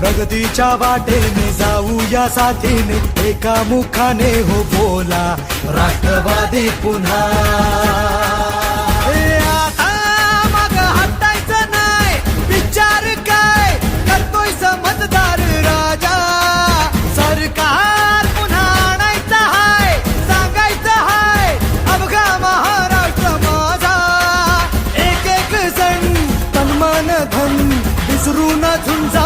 प्रगतीच्या वाटेने जाऊया साथीने एका मुखाने हो बोला राष्ट्रवादी पुन्हा. ए, आता हटायचं नाही विचार काय? करतोय समजदार राजा. सरकार पुन्हा आणायचं हाय सांगायचं हाय अवघा महाराष्ट्र माझा. एक एक जण तन्मान धन विसरून झुंजाया आवाज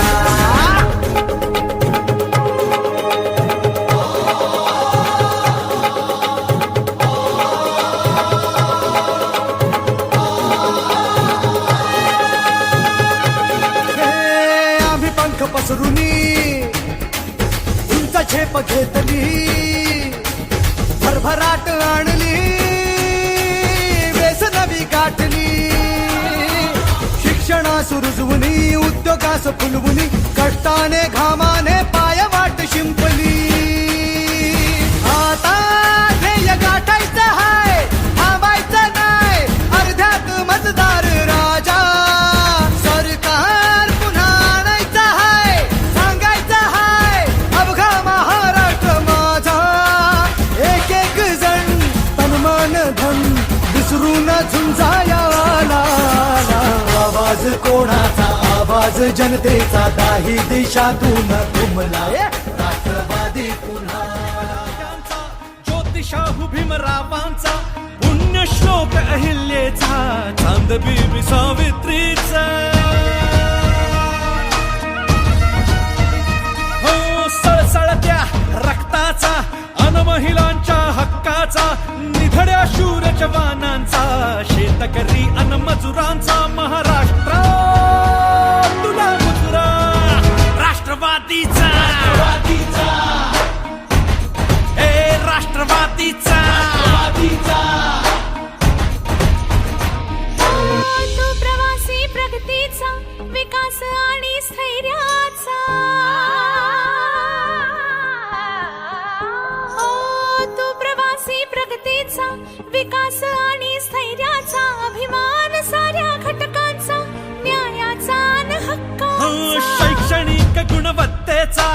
पसरुनी. उंच झेप घेतली. भरभराट आणली. वेस नवी गाठली. शिक्षणास रुजवुनी उद्योगास फुलवुनी कष्टाने घामा विसरून झुंजाया आवाज कोणाचा? आवाज जनतेचा. दाही दिशातून घुमलाय राष्ट्रवादी पुन्हा. ज्योतिषाहू भीमरावांचा पुण्यश्लोक अहिल्याचा सावित्रीचा हो सळसळत्या रक्ताचा अन महिलांच्या हक्काचा निधड्या शूर जवानांचा शेतकरी अन मजुरांचा महाराष्ट्र. तुला मुजरा राष्ट्रवादीचा. ए राष्ट्रवादीचा. तो प्रवासी प्रगतीचा विकास आणि स्थैर्याचा. विकास आणि स्थैर्याचा अभिमान साऱ्या घटकांचा न्यायाचा हक्क हो, शैक्षणिक गुणवत्तेचा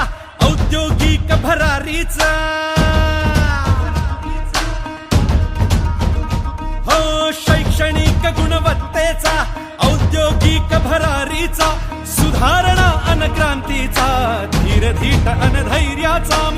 औद्योगिक भरारीचा. हो शैक्षणिक गुणवत्तेचा औद्योगिक भरारीचा सुधारणा अन क्रांतीचा धीर धीट अन धैर्याचा